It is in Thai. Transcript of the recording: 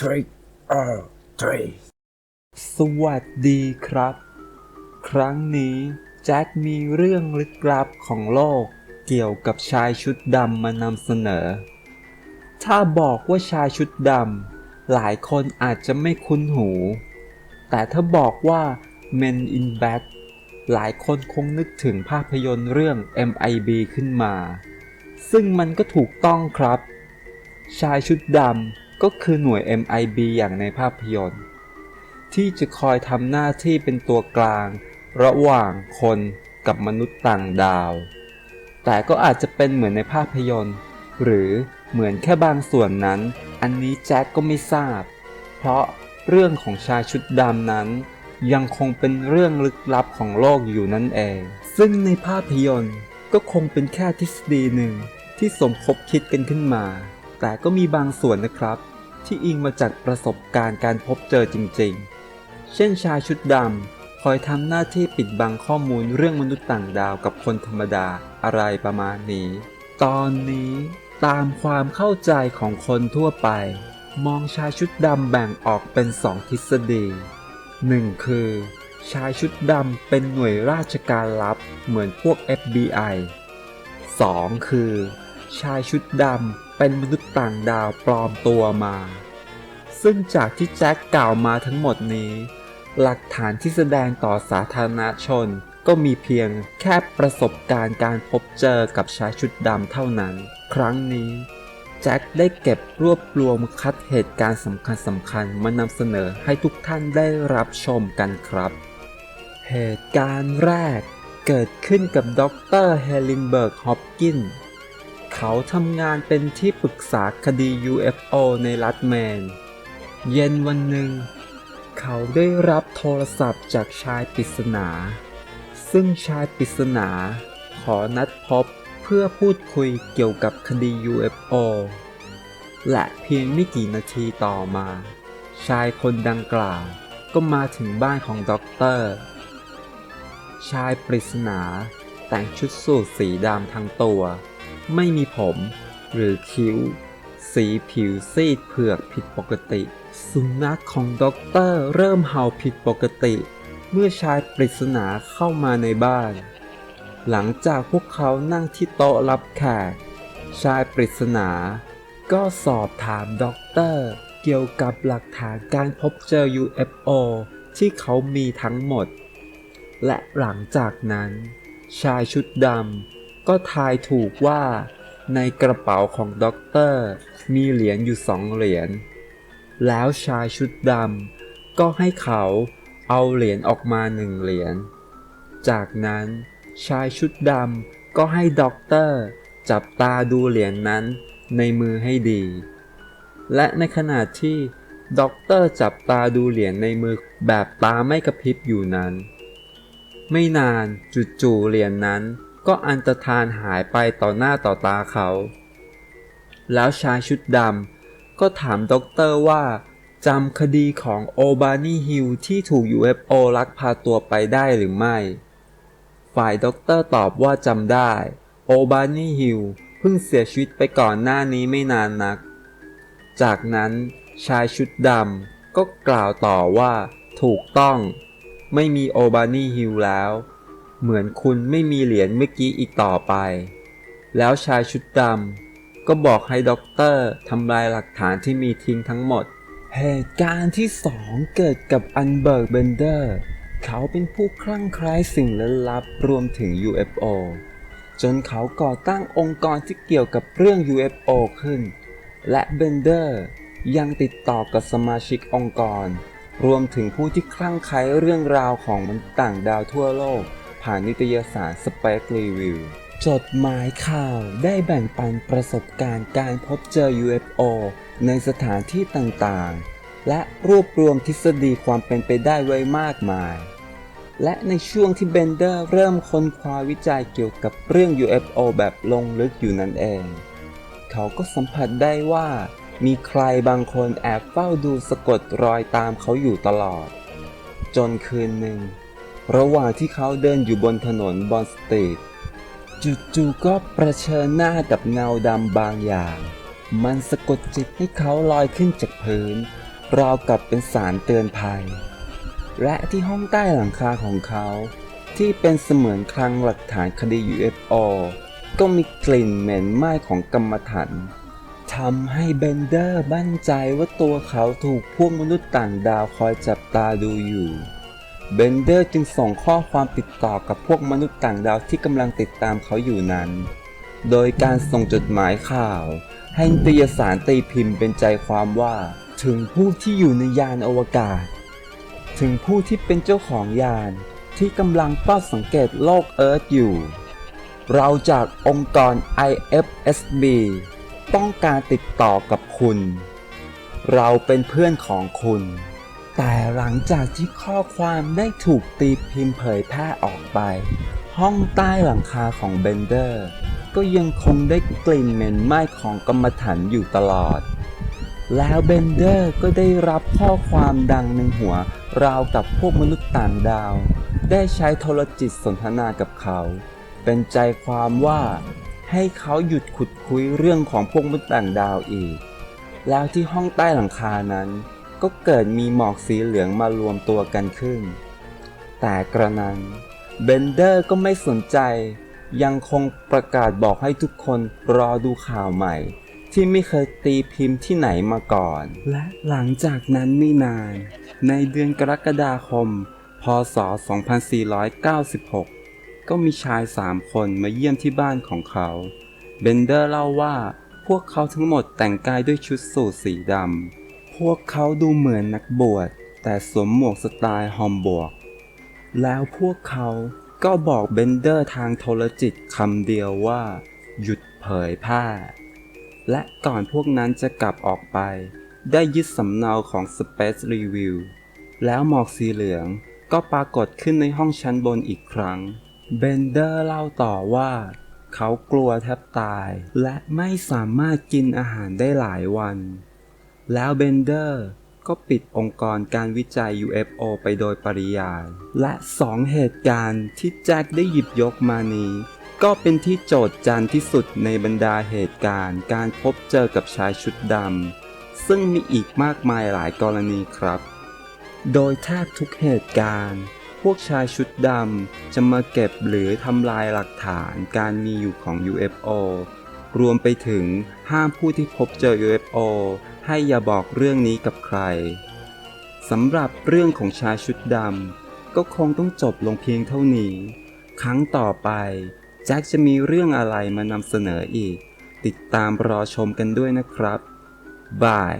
trick or treat สวัสดีครับ ครั้งนี้แจ็คมีเรื่องลึกลับของโลกเกี่ยวกับชายชุดดำมานำเสนอ ถ้าบอกว่าชายชุดดำหลายคนอาจจะไม่คุ้นหู แต่ถ้าบอกว่า Men in Black หลายคนคงนึกถึงภาพยนตร์เรื่อง MIB ขึ้นมา ซึ่งมันก็ถูกต้องครับ ชายชุดดำ ก็คือหน่วย MIB อย่างในภาพยนตร์ ที่จะคอยทำหน้าที่เป็นตัวกลาง ระหว่างคนกับมนุษย์ต่างดาว แต่ก็อาจจะเป็นเหมือนในภาพยนตร์ หรือเหมือนแค่บางส่วนนั้น อันนี้แจ็คก็ไม่ทราบ เพราะเรื่องของชายชุดดำนั้น ยังคงเป็นเรื่องลึกลับของโลกอยู่นั่นเอง ซึ่งในภาพยนตร์ก็คงเป็นแค่ทฤษฎีหนึ่งที่สมคบคิดกันขึ้นมา แต่ก็มีบางส่วนนะครับ ที่อิงมาจากประสบการณ์การพบเจอจริงๆ เช่นชายชุดดำคอยทำหน้าที่ปิดบังข้อมูลเรื่องมนุษย์ต่างดาวกับคนธรรมดาอะไรประมาณนี้ ตอนนี้ตามความเข้าใจของคนทั่วไป มองชายชุดดำแบ่งออกเป็นสองทฤษฎีหนึ่งคือ ชายชุดดำเป็นหน่วยราชการลับเหมือนพวก FBI 2. คือ ชายชุดดำ เป็นมนุษย์ต่างดาวปลอมตัวมา ซึ่งจากที่แจ็คกล่าวมาทั้งหมดนี้ หลักฐานที่แสดงต่อสาธารณชนก็มีเพียงแค่ประสบการณ์การพบเจอกับชายชุดดำเท่านั้น ครั้งนี้แจ็คได้เก็บรวบรวมคัดเหตุการณ์สำคัญสำคัญมานำเสนอให้ทุกท่านได้รับชมกันครับ เหตุการณ์แรกเกิดขึ้นกับดรเฮลินเบิร์กฮอปกิน เขาทำงานเป็นที่ปรึกษาคดี UFO ในรัฐแมน เย็นวันหนึ่ง เขาได้รับโทรศัพท์จากชายปริศนา ซึ่งชายปริศนาขอนัดพบเพื่อพูดคุยเกี่ยวกับคดี UFO และเพียงไม่กี่นาทีต่อมา ชายคนดังกล่าวก็มาถึงบ้านของด็อกเตอร์ ชายปริศนาแต่งชุดสูทสีดำทั้งตัว ไม่มีผม หรือคิ้ว สีผิวซีดเผือกผิดปกติ สุนัขของด็อกเตอร์เริ่มเห่าผิดปกติ เมื่อชายปริศนาเข้ามาในบ้าน หลังจากพวกเขานั่งที่โต๊ะรับแขก ชายปริศนา ก็สอบถามด็อกเตอร์เกี่ยวกับหลักฐานการพบเจอ UFO ที่เขามีทั้งหมด และหลังจากนั้น ชายชุดดำ ก็ทายถูกว่า ในกระเป๋าของด็อกเตอร์มีเหรียญอยู่สองเหรียญ แล้วชายชุดดำก็ให้เขาเอาเหรียญออกมาหนึ่งเหรียญ จากนั้นชายชุดดำก็ให้ด็อกเตอร์จับตาดูเหรียญนนั้นในมือให้ดี และในขณะที่ด็อกเตอร์จับตาดูเหรียญในมือแบบตาไม่กระพริบอยู่นั้น ไม่นานจู่ๆเหรียญนนั้น ก็อันตรธานหายไปต่อหน้าต่อตาเขา แล้วชายชุดดำก็ถามด็อกเตอร์ว่าจำคดีของโอบานีฮิลที่ถูก UFO ลักพาตัวไปได้หรือไม่ ฝ่ายด็อกเตอร์ตอบว่าจำได้ โอบานีฮิลเพิ่งเสียชีวิตไปก่อนหน้านี้ไม่นานนัก จากนั้นชายชุดดำก็กล่าวต่อว่าถูกต้อง ไม่มีโอบานีฮิลแล้ว เหมือนคุณไม่มีเหรียญเมื่อกี้อีกต่อไป แล้วชายชุดดำก็บอกให้ด็อกเตอร์ทำลายหลักฐานที่มีทิ้งทั้งหมด เหตุการณ์ที่สองเกิดกับอันเบิร์กเบนเดอร์ เขาเป็นผู้คลั่งไคล้สิ่งลึกลับรวมถึง UFO จนเขาก่อตั้งองค์กรที่เกี่ยวกับเรื่อง UFO ขึ้น และเบนเดอร์ยังติดต่อกับสมาชิกองค์กร รวมถึงผู้ที่คลั่งไคล้เรื่องราวของมนุษย์ต่างดาวทั่วโลก ผ่านนิตยสาร Space Review จดหมายข่าวได้แบ่งปันประสบการณ์การพบเจอ UFO ในสถานที่ต่างๆ และรวบรวมทฤษฎีความเป็นไปได้ไว้มากมาย และในช่วงที่เบนเดอร์เริ่มค้นคว้าวิจัยเกี่ยวกับเรื่อง UFO แบบลงลึกอยู่นั่นเอง เขาก็สัมผัสได้ว่า มีใครบางคนแอบเฝ้าดูสะกดรอยตามเขาอยู่ตลอด จนคืนหนึ่ง ระหว่างที่เขาเดินอยู่บนถนนบอนสตรีทจู่ๆก็ประเชิญหน้ากับเงาดำบางอย่าง มันสะกดจิตให้เขาลอยขึ้นจากพื้น ราวกับเป็นสารเตือนภัย และที่ห้องใต้หลังคาของเขา ที่เป็นเสมือนคลังหลักฐานคดี UFO ก็มีกลิ่นเหม็นไหม้ของกรรมฐานทำให้เบนเดอร์บั่นใจว่าตัวเขาถูกพวกมนุษย์ต่างดาวคอยจับตาดูอยู่ เบนเดอร์จึงส่งข้อความติดต่อกับพวกมนุษย์ต่างดาวที่กำลังติดตามเขาอยู่นั้น โดยการส่งจดหมายข่าว ให้นิตยสารตีพิมพ์เป็นใจความว่า ถึงผู้ที่อยู่ในยานอวกาศ ถึงผู้ที่เป็นเจ้าของยานที่กำลังเฝ้าสังเกตโลกเอิร์ธอยู่ เราจากองค์กร IFSB ต้องการติดต่อกับคุณ เราเป็นเพื่อนของคุณ แต่หลังจากที่ข้อความได้ถูกตีพิมพ์เผยแพร่ออกไป ห้องใต้หลังคาของเบนเดอร์ ก็ยังคงได้กลิ่นเหม็นไหม้ของกรรมฐานอยู่ตลอด แล้วเบนเดอร์ก็ได้รับข้อความดังในหัว ราวกับพวกมนุษย์ต่างดาว ได้ใช้โทรจิตสนทนากับเขา เป็นใจความว่าให้เขาหยุดขุดคุยเรื่องของพวกมนุษย์ต่างดาวอีก แล้วที่ห้องใต้หลังคานั้น ก็เกิดมีหมอกสีเหลืองมารวมตัวกันขึ้น แต่กระนั้นเบนเดอร์ก็ไม่สนใจ ยังคงประกาศบอกให้ทุกคนรอดูข่าวใหม่ ที่ไม่เคยตีพิมพ์ที่ไหนมาก่อน และหลังจากนั้นไม่นาน ในเดือนกรกฎาคม พศ 2496 ก็มีชายสามคนมาเยี่ยมที่บ้านของเขา เบนเดอร์เล่าว่าพวกเขาทั้งหมดแต่งกายด้วยชุดสูทสีดำ พวกเขาดูเหมือนนักบวชแต่สวมหมวกสไตล์ฮอมบวก แล้วพวกเขาก็บอกเบนเดอร์ทางโทรจิตคำเดียวว่า หยุดเผยแพร่และก่อนพวกนั้นจะกลับออกไป ได้ยึดสำเนาของ Space Review แล้วหมอกสีเหลืองก็ปรากฏขึ้นในห้องชั้นบนอีกครั้ง เบนเดอร์เล่าต่อว่า เขากลัวแทบตาย และไม่สามารถกินอาหารได้หลายวัน แล้วเบนเดอร์ก็ปิดองค์กรการวิจัย UFO ไปโดยปริยาย และสองเหตุการณ์ที่แจ็คได้หยิบยกมานี้ ก็เป็นที่โจทย์จันที่สุดในบรรดาเหตุการณ์ การพบเจอกับชายชุดดำซึ่งมีอีกมากมายหลายกรณีครับ โดยแทบทุกเหตุการณ์ พวกชายชุดดำจะมาเก็บหรือทำลายหลักฐานการมีอยู่ของ UFO รวมไปถึงห้ามผู้ที่พบเจอ UFO ให้อย่าบอกเรื่องนี้กับใครสำหรับเรื่องของชายชุดดำก็คงต้องจบลงเพียงเท่านี้ ครั้งต่อไปแจ็คจะมีเรื่องอะไรมานำเสนออีก ติดตามรอชมกันด้วยนะครับบาย